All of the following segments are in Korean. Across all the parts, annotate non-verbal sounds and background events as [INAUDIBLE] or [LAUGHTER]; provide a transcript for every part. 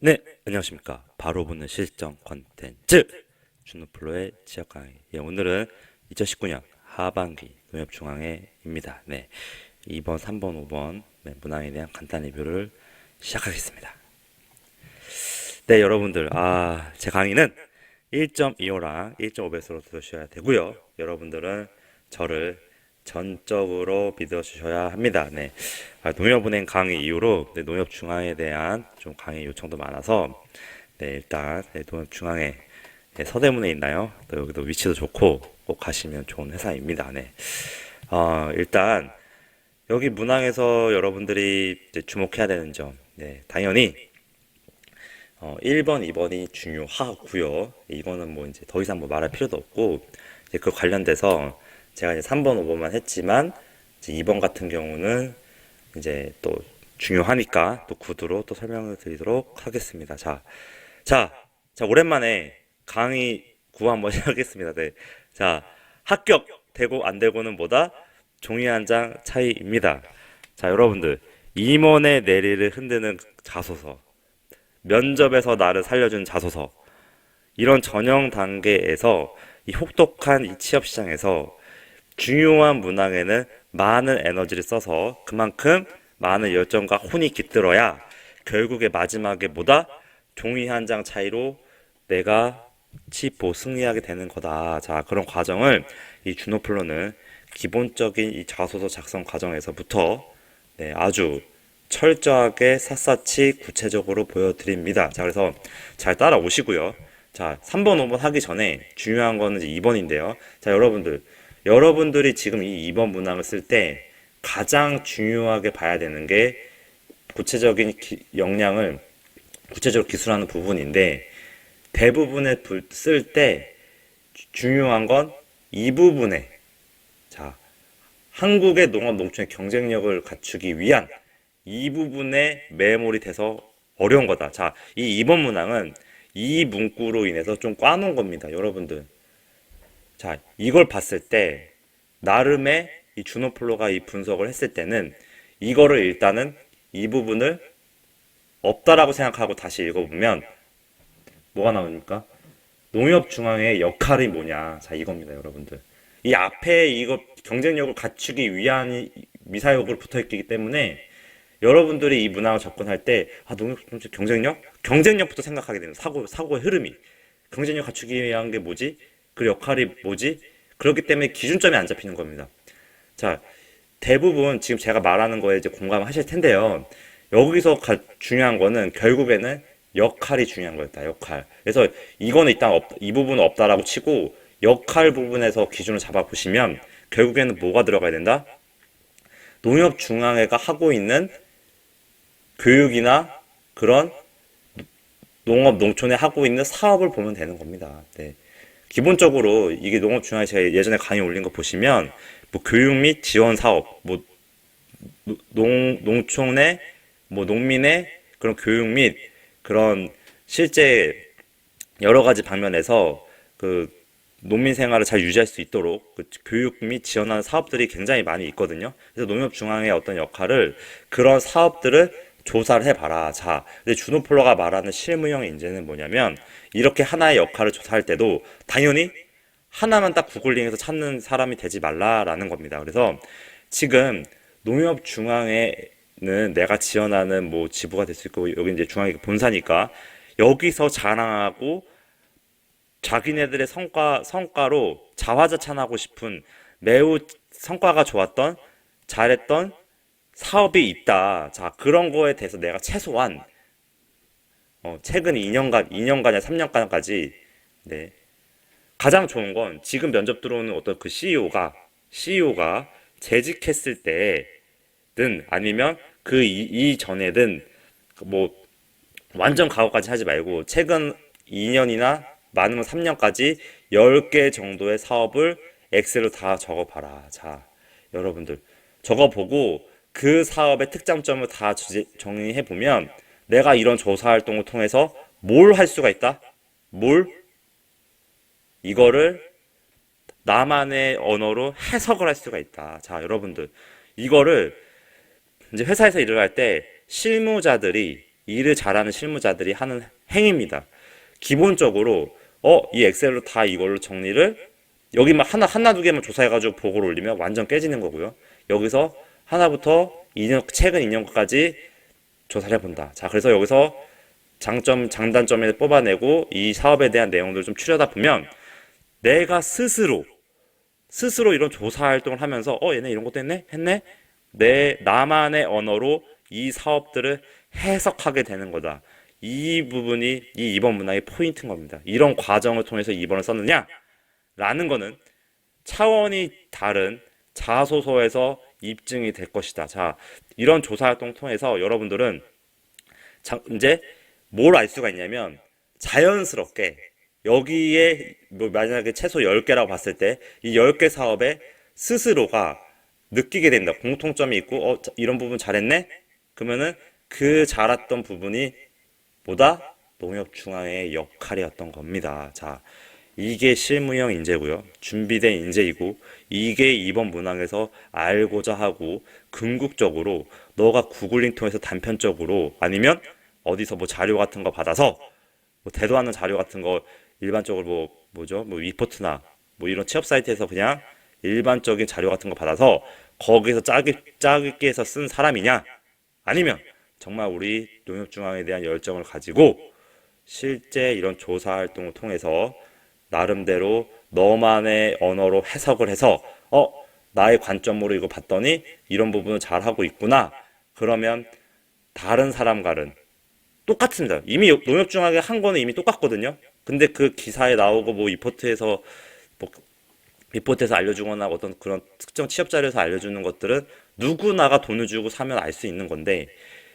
네, 안녕하십니까. 바로 보는 실전 컨텐츠 준우플로의 지역 강의. 예, 오늘은 2019년 하반기 농협중앙회입니다. 네, 2번, 3번, 5번 네, 문항에 대한 간단 리뷰를 시작하겠습니다. 네, 여러분들, 아, 제 강의는 1.25랑 1.5배수로 들으셔야 되고요. 여러분들은 저를 전적으로 믿어주셔야 합니다. 네. 아, 농협은행 강의 이후로 네, 농협중앙에 대한 좀 강의 요청도 많아서 네, 일단 네, 농협중앙에 네, 서대문에 있나요? 또 여기도 위치도 좋고 꼭 가시면 좋은 회사입니다. 네. 어, 일단 여기 문항에서 여러분들이 주목해야 되는 점, 네, 당연히 어, 1번, 2번이 중요하고요. 이거는 뭐 이제 더 이상 뭐 말할 필요도 없고 이제 그 관련돼서 제가 이제 3번, 5번만 했지만 이제 2번 같은 경우는 이제 또 중요하니까 또 구두로 또 설명을 드리도록 하겠습니다. 자, 자, 자, 오랜만에 강의 구 한번 [LAUGHS] 시작하겠습니다. 네. 자, 합격 되고 안 되고는 뭐다? 종이 한 장 차이입니다. 자, 여러분들. 임원의 내리를 흔드는 자소서. 면접에서 나를 살려준 자소서. 이런 전형 단계에서 이 혹독한 이 취업 시장에서 중요한 문항에는 많은 에너지를 써서 그만큼 많은 열정과 혼이 깃들어야 결국에 마지막에 뭐다? 종이 한 장 차이로 내가 치보 승리하게 되는 거다. 자, 그런 과정을 이 준호플로는 기본적인 이 자소서 작성 과정에서부터 네, 아주 철저하게 샅샅이 구체적으로 보여드립니다. 자, 그래서 잘 따라오시고요. 자, 3번, 5번 하기 전에 중요한 거는 이제 2번인데요. 자, 여러분들. 여러분들이 지금 이 2번 문항을 쓸 때 가장 중요하게 봐야 되는 게 구체적인 기- 역량을 구체적으로 기술하는 부분인데 대부분에 쓸때 중요한 건 이 부분에 자 한국의 농업 농촌의 경쟁력을 갖추기 위한 이 부분에 매몰이 돼서 어려운 거다. 자, 이 2번 문항은 이 문구로 인해서 좀 꽈놓은 겁니다. 여러분들. 자, 이걸 봤을 때 나름의 이 주노플로가 이 분석을 했을 때는 이거를 일단은 이 부분을 없다라고 생각하고 다시 읽어보면 뭐가 나옵니까? 농협 중앙의 역할이 뭐냐? 자, 이겁니다, 여러분들. 이 앞에 이거 경쟁력을 갖추기 위한 이 미사역으로 붙어 있기 때문에 여러분들이 이 문항을 접근할 때 아, 농협 경쟁력? 경쟁력부터 생각하게 되는 사고 사고의 흐름이 경쟁력 갖추기 위한 게 뭐지? 그 역할이 뭐지? 그렇기 때문에 기준점이 안 잡히는 겁니다. 자, 대부분 지금 제가 말하는 거에 이제 공감하실 텐데요. 여기서 가- 중요한 거는 결국에는 역할이 중요한 거였다. 역할. 그래서 이거는 일단 없, 이 부분은 없다라고 치고 역할 부분에서 기준을 잡아 보시면 결국에는 뭐가 들어가야 된다? 농협 중앙회가 하고 있는 교육이나 그런 농업 농촌에 하고 있는 사업을 보면 되는 겁니다. 네. 기본적으로 이게 농업 중앙회 제가 예전에 강의 올린 거 보시면 뭐 교육 및 지원 사업, 뭐 농, 농촌의 뭐 농민의 그런 교육 및 그런 실제 여러 가지 방면에서 그 농민 생활을 잘 유지할 수 있도록 그 교육 및 지원하는 사업들이 굉장히 많이 있거든요. 그래서 농협중앙의 어떤 역할을 그런 사업들을 조사를 해봐라. 자, 근데 주노폴러가 말하는 실무형 인재는 뭐냐면 이렇게 하나의 역할을 조사할 때도 당연히 하나만 딱 구글링해서 찾는 사람이 되지 말라라는 겁니다. 그래서 지금 농협 중앙에는 내가 지원하는 뭐 지부가 될 수 있고 여기 이제 중앙이 본사니까 여기서 자랑하고 자기네들의 성과 성과로 자화자찬하고 싶은 매우 성과가 좋았던 잘했던 사업이 있다. 자 그런 거에 대해서 내가 최소한 어, 최근 2년간 2년간이나 3년간까지 네 가장 좋은 건 지금 면접 들어오는 어떤 그 CEO가 CEO가 재직했을 때든 아니면 그 이 전에든 뭐 완전 과거까지 하지 말고 최근 2년이나 많으면 3년까지 10개 정도의 사업을 엑셀로 다 적어봐라. 자, 여러분들 적어보고 그 사업의 특장점을 다 정리해 보면 내가 이런 조사 활동을 통해서 뭘 할 수가 있다? 뭘? 이거를 나만의 언어로 해석을 할 수가 있다. 자, 여러분들. 이거를 이제 회사에서 일을 할 때 실무자들이 일을 잘하는 실무자들이 하는 행위입니다. 기본적으로 어, 이 엑셀로 다 이걸로 정리를 여기만 하나 하나 두 개만 조사해 가지고 보고를 올리면 완전 깨지는 거고요. 여기서 하나부터 2년 최근 2년까지 조사를 해본다. 자, 그래서 여기서 장점, 장단점을 뽑아내고 이 사업에 대한 내용들을 좀 추려다 보면 내가 스스로 스스로 이런 조사 활동을 하면서 어 얘네 이런 것도 했네 했네 내 나만의 언어로 이 사업들을 해석하게 되는 거다. 이 부분이 이 2번 문항의 포인트인 겁니다. 이런 과정을 통해서 2번을 썼느냐? 라는 거는 차원이 다른 자소서에서 입증이 될 것이다. 자, 이런 조사 활동 통해서 여러분들은 자, 이제 뭘 알 수가 있냐면 자연스럽게 여기에 뭐 만약에 최소 10개라고 봤을 때 이 10개 사업에 스스로가 느끼게 된다. 공통점이 있고 어, 자, 이런 부분 잘했네? 그러면은 그 잘했던 부분이 보다 농협 중앙의 역할이었던 겁니다. 자, 이게 실무형 인재고요. 준비된 인재이고 이게 이번 문항에서 알고자 하고 궁극적으로 너가 구글링 통해서 단편적으로 아니면 어디서 뭐 자료 같은 거 받아서 뭐 대도 않는 자료 같은 거 일반적으로 뭐 뭐죠? 뭐 위포트나 뭐 이런 취업 사이트에서 그냥 일반적인 자료 같은 거 받아서 거기서 짜기 짜기 해서 쓴 사람이냐? 아니면 정말 우리 농협중앙에 대한 열정을 가지고 실제 이런 조사 활동을 통해서 나름대로 너만의 언어로 해석을 해서 어 나의 관점으로 이거 봤더니 이런 부분을 잘 하고 있구나. 그러면 다른 사람과는 똑같습니다. 이미 농협중앙에 한 거는 이미 똑같거든요. 근데 그 기사에 나오고 뭐 리포트에서 뭐 리포트에서 알려주거나 어떤 그런 특정 취업 자료에서 알려주는 것들은 누구나가 돈을 주고 사면 알 수 있는 건데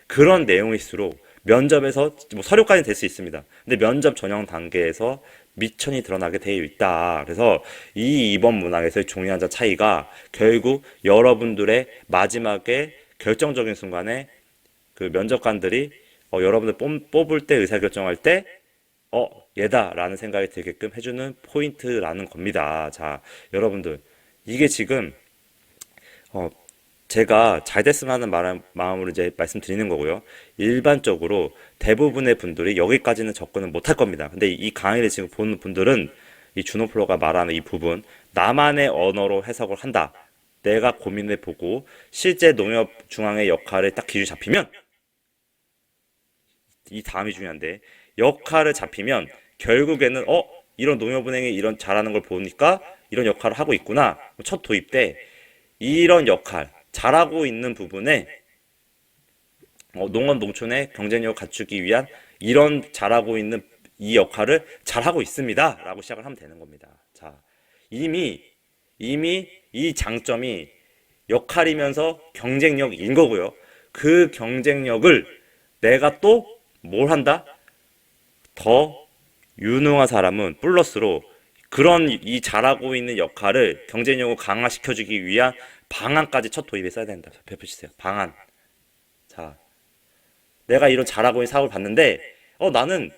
그런 내용일수록 면접에서 뭐 서류까지 될 수 있습니다. 근데 면접 전형 단계에서 미천이 드러나게 되어 있다. 그래서 이 2번 문항에서의 중요한 자 차이가 결국 여러분들의 마지막에 결정적인 순간에 그 면접관들이 어, 여러분들 뽑, 뽑을 때 의사결정할 때 어, 얘다라는 생각이 들게끔 해주는 포인트라는 겁니다. 자, 여러분들 이게 지금 어, 제가 잘 됐으면 하는 말, 마음으로 이제 말씀드리는 거고요. 일반적으로 대부분의 분들이 여기까지는 접근을 못할 겁니다. 근데 이 강의를 지금 보는 분들은 이 준호플로가 말하는 이 부분, 나만의 언어로 해석을 한다. 내가 고민해 보고 실제 농협 중앙의 역할을 딱 기준 잡히면 이 다음이 중요한데 역할을 잡히면 결국에는 어 이런 농협은행이 이런 잘하는 걸 보니까 이런 역할을 하고 있구나. 첫 도입 때 이런 역할 잘하고 있는 부분에 어, 농업 농촌의 경쟁력을 갖추기 위한 이런 잘하고 있는 이 역할을 잘하고 있습니다 라고 시작을 하면 되는 겁니다. 자, 이미 이미 이 장점이 역할이면서 경쟁력인 거고요. 그 경쟁력을 내가 또 뭘 한다? 더 유능한 사람은 플러스로 그런 이 잘하고 있는 역할을 경쟁력을 강화시켜주기 위한 방안까지 첫 도입했어야 된다. 펴주세요. 방안. 자, 내가 이런 잘하고 있는 사업을 봤는데, 어, 나는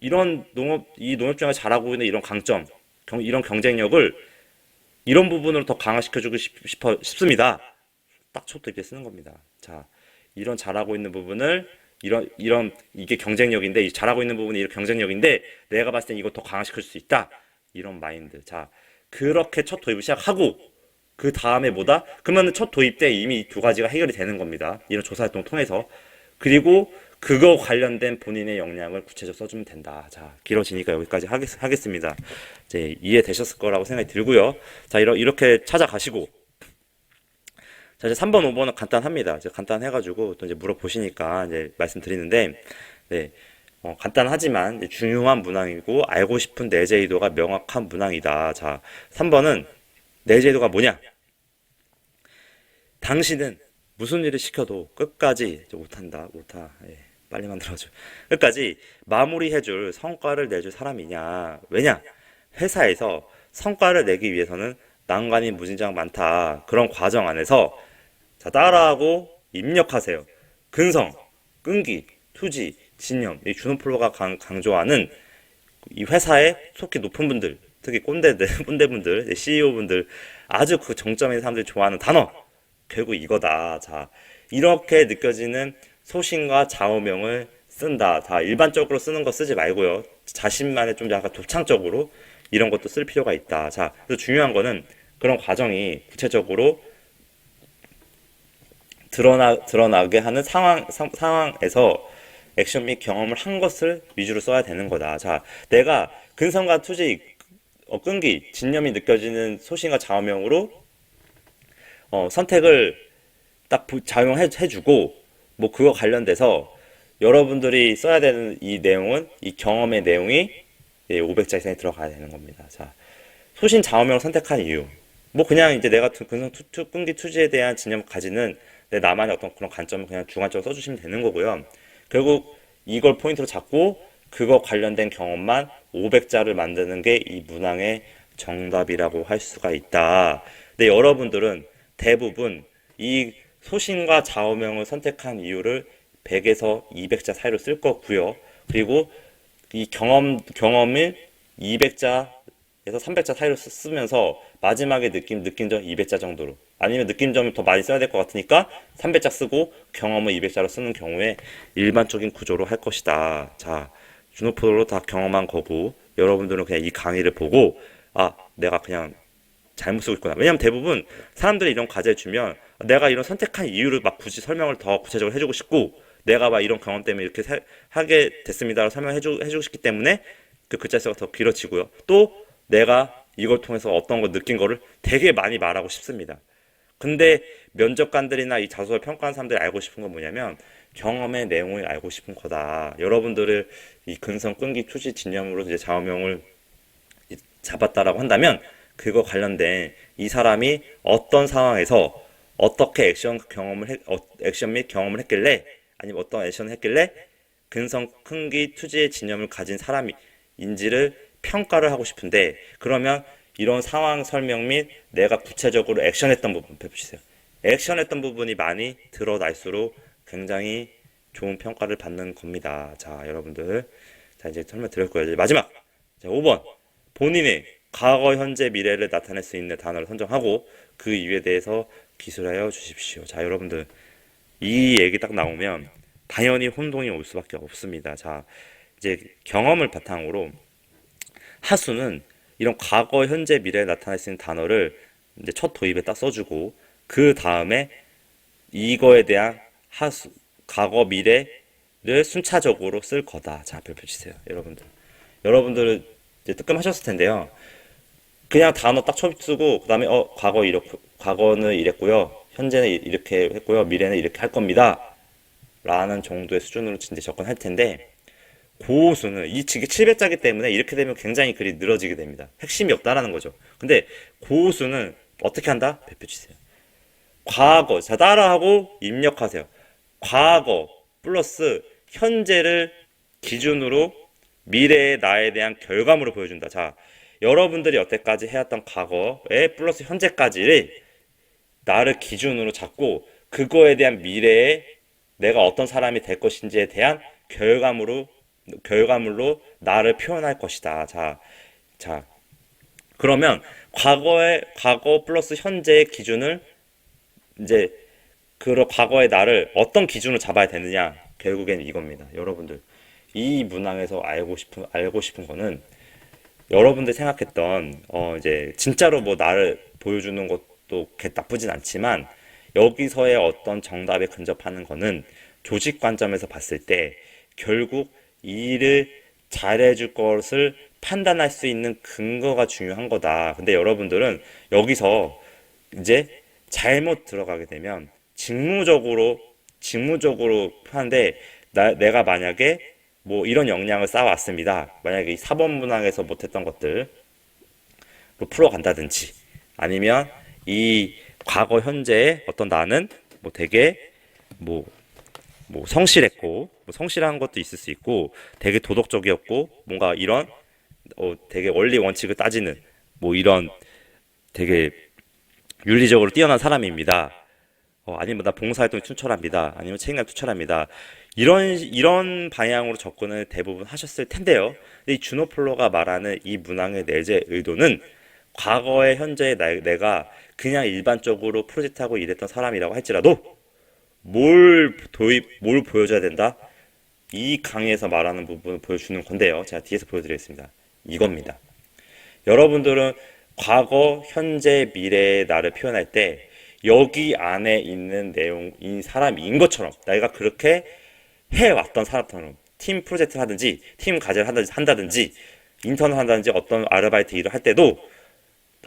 이런 농업, 이 농업 중에 잘하고 있는 이런 강점, 경, 이런 경쟁력을 이런 부분으로 더 강화시켜주고 싶, 싶어, 싶습니다. 딱 첫 도입에 쓰는 겁니다. 자, 이런 잘하고 있는 부분을 이런 이런 이게 경쟁력인데 이 잘하고 있는 부분이 이런 경쟁력인데 내가 봤을 땐 이거 더 강화시킬 수 있다 이런 마인드 자 그렇게 첫 도입을 시작하고 그 다음에 뭐다? 그러면 첫 도입 때 이미 두 가지가 해결이 되는 겁니다. 이런 조사 활동 통해서. 그리고 그거 관련된 본인의 역량을 구체적으로 써주면 된다. 자 길어지니까 여기까지 하겠, 하겠 습니다. 이제 이해되셨을 거라고 생각이 들고요. 자 이러, 이렇게 찾아가시고. 자, 이제 3번, 5번은 간단합니다. 이제 간단해가지고 또 이제 물어보시니까 이제 말씀드리는데, 네, 어, 간단하지만 중요한 문항이고 알고 싶은 내재의도가 명확한 문항이다. 자, 3번은 내재의도가 뭐냐? 당신은 무슨 일을 시켜도 끝까지 못한다, 못하. 예, 빨리 만들어줘. 끝까지 마무리해줄 성과를 내줄 사람이냐? 왜냐? 회사에서 성과를 내기 위해서는 난관이 무진장 많다. 그런 과정 안에서 자, 따라하고 입력하세요. 근성, 끈기, 투지, 진념. 이 강, 강조하는 이 회사에 속히 높은 분들, 특히 꼰대들, [LAUGHS] 꼰대분들, CEO분들, 아주 그 있는 사람들이 좋아하는 단어. 결국 이거다. 자, 이렇게 느껴지는 소신과 좌우명을 쓴다. 다 일반적으로 쓰는 거 쓰지 말고요. 자신만의 좀 약간 독창적으로 이런 것도 쓸 필요가 있다. 자, 그래서 중요한 거는 그런 과정이 구체적으로 드러나 드러나게 하는 상황 상, 상황에서 액션 및 경험을 한 것을 위주로 써야 되는 거다. 자, 내가 근성과 투지, 어, 끈기, 진념이 느껴지는 소신과 좌우명으로 어, 선택을 딱 부- 작용해 해주고 뭐 그거 관련돼서 여러분들이 써야 되는 이 내용은 이 경험의 내용이 500자 이상에 들어가야 되는 겁니다. 자, 소신 좌우명을 선택한 이유. 뭐 그냥 이제 내가 두- 근성 투, 투, 끈기 투지에 대한 진념을 가지는 내 나만의 어떤 그런 관점을 그냥 주관적으로 써주시면 되는 거고요. 결국 이걸 포인트로 잡고 그거 관련된 경험만 500자를 만드는 게 이 문항의 정답이라고 할 수가 있다. 근데 여러분들은 대부분 이 소신과 좌우명을 선택한 이유를 100에서 200자 사이로 쓸 거고요. 그리고 이 경험 경험을 200자에서 300자 사이로 쓰- 쓰면서 마지막에 느낌 느낀 점 200자 정도로 아니면 느낀 점을 더 많이 써야 될 것 같으니까 300자 쓰고 경험을 200자로 쓰는 경우에 일반적인 구조로 할 것이다. 자, 주노프로 다 경험한 거고 여러분들은 그냥 이 강의를 보고 아, 내가 그냥 잘못 쓰고 있구나. 왜냐면 대부분 사람들이 이런 과제를 주면 내가 이런 선택한 이유를 막 굳이 설명을 더 구체적으로 해주고 싶고 내가 막 이런 경험 때문에 이렇게 사- 하게 됐습니다라고 설명해주 해주고 싶기 때문에 그 글자 수가 더 길어지고요. 또 내가 이걸 통해서 어떤 거 느낀 거를 되게 많이 말하고 싶습니다. 근데 면접관들이나 이 자소를 평가하는 사람들이 알고 싶은 건 뭐냐면 경험의 내용을 알고 싶은 거다. 여러분들을 이 근성 끈기 투지 진념으로 이제 좌우명을 이- 잡았다라고 한다면 그거 관련된 이 사람이 어떤 상황에서 어떻게 액션 경험을 했, 어, 액션 및 경험을 했길래 아니면 어떤 액션을 했길래 근성 끈기 투지의 진념을 가진 사람인지를 평가를 하고 싶은데 그러면 이런 상황 설명 및 내가 구체적으로 액션했던 부분 펴주세요. 액션했던 부분이 많이 드러날수록 굉장히 좋은 평가를 받는 겁니다. 자, 여러분들. 자, 이제 설명 거예요. 이제 마지막. 자, 5번. 본인의 과거, 현재, 미래를 나타낼 수 있는 단어를 선정하고 그 이유에 대해서 기술하여 주십시오. 자, 여러분들. 이 얘기 딱 나오면 당연히 혼동이 올 수밖에 없습니다. 자, 이제 경험을 바탕으로 하수는 이런 과거, 현재, 미래에 나타날 수 있는 단어를 이제 첫 도입에 딱 써주고 그 다음에 이거에 대한 하수, 과거, 미래를 순차적으로 쓸 거다. 자, 별표 치세요. 여러분들. 여러분들은 이제 뜨끔하셨을 텐데요. 그냥 단어 딱 처음 쓰고 그다음에 어 과거 이렇고 과거는 이랬고요. 현재는 이- 이렇게 했고요. 미래는 이렇게 할 겁니다. 라는 정도의 수준으로 이제 접근할 텐데 고수는 이 지금 700자기 때문에 이렇게 되면 굉장히 글이 늘어지게 됩니다. 핵심이 없다라는 거죠. 근데 고수는 어떻게 한다? 별표 치세요. 과거. 자, 따라하고 입력하세요. 과거 플러스 현재를 기준으로 미래의 나에 대한 결과물을 보여준다. 자, 여러분들이 여태까지 해왔던 과거에 플러스 현재까지를 나를 기준으로 잡고 그거에 대한 미래에 내가 어떤 사람이 될 것인지에 대한 결과물로 결과물로 나를 표현할 것이다. 자, 자, 그러면 과거의 과거 플러스 현재의 기준을 이제 그 과거의 나를 어떤 기준으로 잡아야 되느냐 결국엔 이겁니다. 여러분들 이 문항에서 알고 싶은 알고 싶은 거는 여러분들 생각했던 어 이제 진짜로 뭐 나를 보여주는 것도 개 나쁘진 않지만 여기서의 어떤 정답에 근접하는 거는 조직 관점에서 봤을 때 결국 이 일을 잘해줄 것을 판단할 수 있는 근거가 중요한 거다. 근데 여러분들은 여기서 이제 잘못 들어가게 되면 직무적으로 직무적으로 하는데 나, 내가 만약에 뭐 이런 역량을 쌓아왔습니다. 만약에 이 사법 문항에서 못했던 것들로 풀어간다든지 아니면 이 과거 현재의 어떤 나는 뭐 되게 뭐 뭐 성실했고 뭐 성실한 것도 있을 수 있고 되게 도덕적이었고 뭔가 이런 어 되게 원리 원칙을 따지는 뭐 이런 되게 윤리적으로 뛰어난 사람입니다. 어, 아니면 나 봉사활동에 투철합니다. 아니면 책임감 투철합니다. 이런 이런 방향으로 접근을 대부분 하셨을 텐데요. 이 주노폴로가 말하는 이 문항의 내재 의도는 과거에 현재의 나, 내가 그냥 일반적으로 프로젝트하고 일했던 사람이라고 할지라도 뭘 도입 뭘 보여줘야 된다? 이 강의에서 말하는 부분을 보여주는 건데요. 제가 뒤에서 보여드리겠습니다. 이겁니다. 여러분들은 과거, 현재, 미래의 나를 표현할 때 여기 안에 있는 내용, 이 사람인 것처럼 내가 그렇게 해왔던 사람처럼 팀 프로젝트를 하든지 팀 과제를 하든지, 한다든지 인턴을 한다든지 어떤 아르바이트 일을 할 때도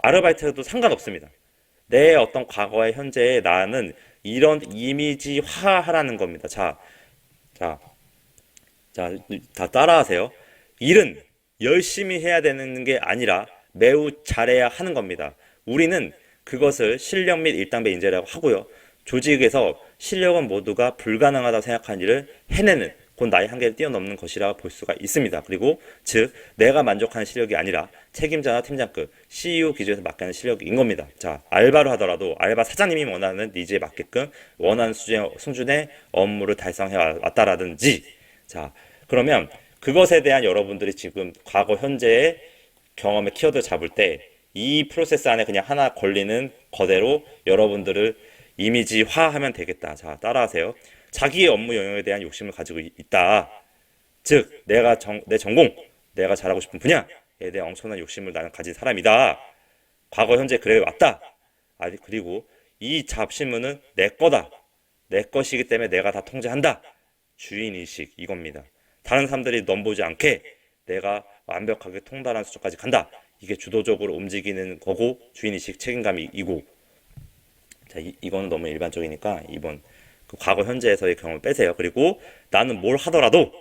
아르바이트도 상관없습니다. 내 어떤 과거의 현재의 나는 이런 이미지화하라는 겁니다. 자, 자, 자, 다 따라하세요. 일은 열심히 해야 되는 게 아니라 매우 잘해야 하는 겁니다. 우리는 그것을 실력 및 일당배 인재라고 하고요. 조직에서 실력은 모두가 불가능하다고 생각하는 일을 해내는 곧 나의 한계를 뛰어넘는 것이라 볼 수가 있습니다. 그리고 즉 내가 만족하는 실력이 아니라 책임자나 팀장급, CEO 기준에서 맡기는 실력인 겁니다. 자, 알바로 하더라도 알바 사장님이 원하는 니즈에 맞게끔 원하는 수준의, 수준의 업무를 달성해 왔다라든지 자, 그러면 그것에 대한 여러분들이 지금 과거 현재의 경험의 키워드 잡을 때 이 프로세스 안에 그냥 하나 걸리는 거대로 여러분들을 이미지화하면 되겠다. 자, 따라하세요. 자기의 업무 영역에 대한 욕심을 가지고 이- 있다. 즉, 내가 정, 내 전공, 내가 잘하고 싶은 분야에 대한 엄청난 욕심을 나는 가진 사람이다. 과거, 현재 그래 왔다. 아니, 그리고 이 잡신문은 내 거다. 내 것이기 때문에 내가 다 통제한다. 주인의식, 이겁니다. 다른 사람들이 넘보지 않게 내가 완벽하게 통달한 수준까지 간다. 이게 주도적으로 움직이는 거고 주인의식 책임감이고 자 이, 이거는 너무 일반적이니까 이번 그 과거 현재에서의 경험을 빼세요. 그리고 나는 뭘 하더라도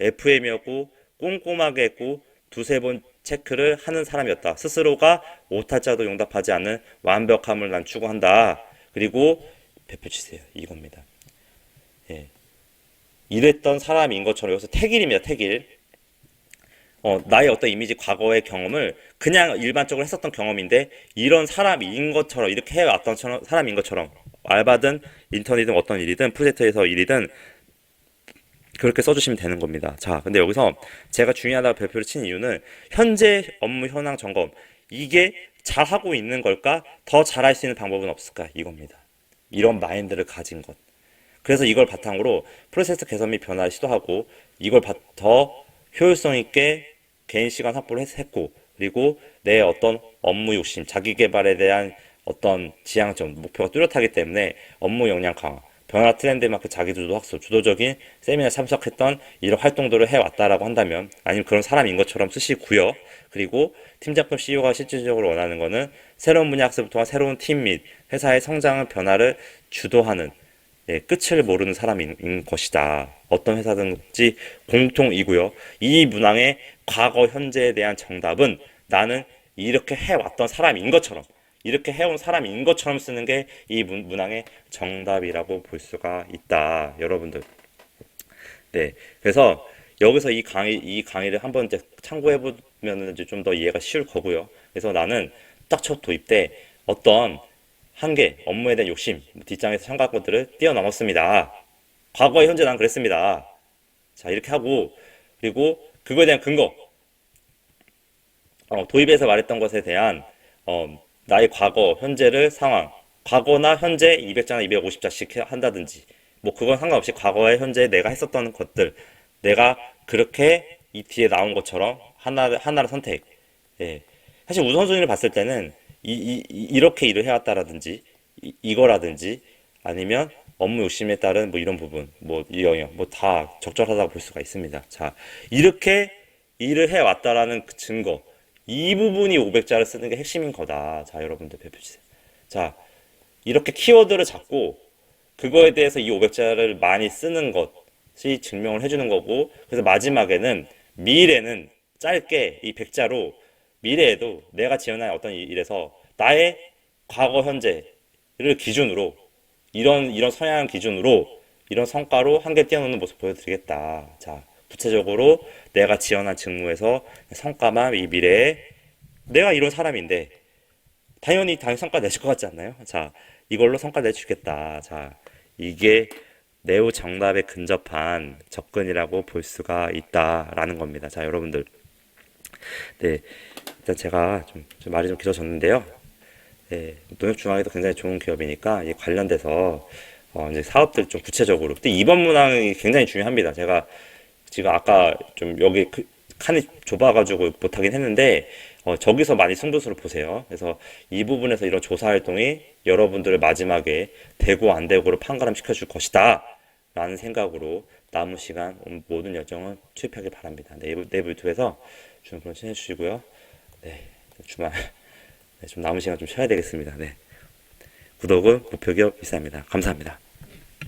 FM이었고 꼼꼼하게 했고 두세 번 체크를 하는 사람이었다. 스스로가 오탈자도 용납하지 않는 완벽함을 난 추구한다. 그리고 배표 치세요. 이겁니다. 예. 이랬던 사람인 것처럼 여기서 택일입니다. 택일. 어, 나의 어떤 이미지 과거의 경험을 그냥 일반적으로 했었던 경험인데 이런 사람인 것처럼 이렇게 해왔던 사람인 것처럼 알바든 인턴이든 어떤 일이든 프로젝트에서 일이든 그렇게 써주시면 되는 겁니다. 자, 근데 여기서 제가 중요하다고 별표를 친 이유는 현재 업무 현황 점검 이게 잘하고 있는 걸까? 더 잘할 수 있는 방법은 없을까? 이겁니다. 이런 마인드를 가진 것. 그래서 이걸 바탕으로 프로세스 개선 및 변화를 시도하고 이걸 바- 더 효율성 있게 개인 시간 확보를 했- 했고 그리고 내 어떤 업무 욕심, 자기 개발에 대한 어떤 지향점, 목표가 뚜렷하기 때문에 업무 역량 강화, 변화 트렌드 마크 자기 주도 학습, 주도적인 세미나 참석했던 이런 활동들을 해왔다라고 한다면 아니면 그런 사람인 것처럼 쓰시고요. 그리고 팀장급 CEO가 실질적으로 원하는 거는 새로운 분야 학습을 통한 새로운 팀 및 회사의 성장을 변화를 주도하는 예, 끝을 모르는 사람인 것이다. 어떤 회사든지 공통이고요. 이 문항의 과거, 현재에 대한 정답은 나는 이렇게 해왔던 사람인 것처럼, 이렇게 해온 사람인 것처럼 쓰는 게 이 문항의 정답이라고 볼 수가 있다. 여러분들. 네. 그래서 여기서 이 강의, 이 강의를 한번 이제 참고해보면 좀 더 이해가 쉬울 거고요. 그래서 나는 딱 첫 도입 때 어떤 한계, 업무에 대한 욕심, 뒷장에서 삼각것들을 뛰어넘었습니다. 과거에 현재 난 그랬습니다. 자, 이렇게 하고, 그리고 그거에 대한 근거, 어, 도입에서 말했던 것에 대한, 어, 나의 과거, 현재를 상황, 과거나 현재 200자나 250자씩 한다든지, 뭐, 그건 상관없이 과거에 현재 내가 했었던 것들, 내가 그렇게 이 뒤에 나온 것처럼 하나, 하나를 선택. 예. 사실 우선순위를 봤을 때는 이, 이, 이- 이 렇게 일을 해왔다라든지 이, 이거라든지 아니면 업무 욕심에 따른 뭐 이런 부분 뭐 이 영역 뭐 다 적절하다고 볼 수가 있습니다. 자 이렇게 일을 해왔다라는 그 증거 이 부분이 500자를 쓰는 게 핵심인 거다. 자 여러분들 배표 주세요. 자 이렇게 키워드를 잡고 그거에 대해서 이 500자를 많이 쓰는 것이 증명을 해주는 거고 그래서 마지막에는 미래는 짧게 이 100자로 미래에도 내가 지원한 어떤 일- 일에서 나의 과거 현재를 기준으로 이런 이런 성향 기준으로 이런 성과로 한계 뛰어넘는 모습 보여드리겠다. 자, 구체적으로 내가 지원한 직무에서 성과만 이 미래에 내가 이런 사람인데 당연히 당연히 성과 내실 것 같지 않나요? 자, 이걸로 성과 내주겠다. 자, 이게 매우 정답에 근접한 접근이라고 볼 수가 있다라는 겁니다. 자, 여러분들. 네, 일단 제가 좀, 좀 말이 좀 길어졌는데요. 네, 농협중앙에도 굉장히 좋은 기업이니까 이 관련돼서 어, 이제 사업들 좀 구체적으로. 근데 이번 문항이 굉장히 중요합니다. 제가 지금 아까 좀 여기 그 칸이 좁아가지고 못하긴 했는데 어, 저기서 많이 승부수를 보세요. 그래서 이 부분에서 이런 조사 활동이 여러분들을 마지막에 되고 안 되고를 판가름 시켜줄 것이다. 라는 생각으로 남은 시간 모든 여정은 투입하길 바랍니다. 네이버, 네이버 유튜브에서 주는 프로 친해주시고요. 네, 주말 네, 좀 남은 시간 좀 쉬어야 되겠습니다. 네. 구독은 목표 기업 이사입니다. 감사합니다.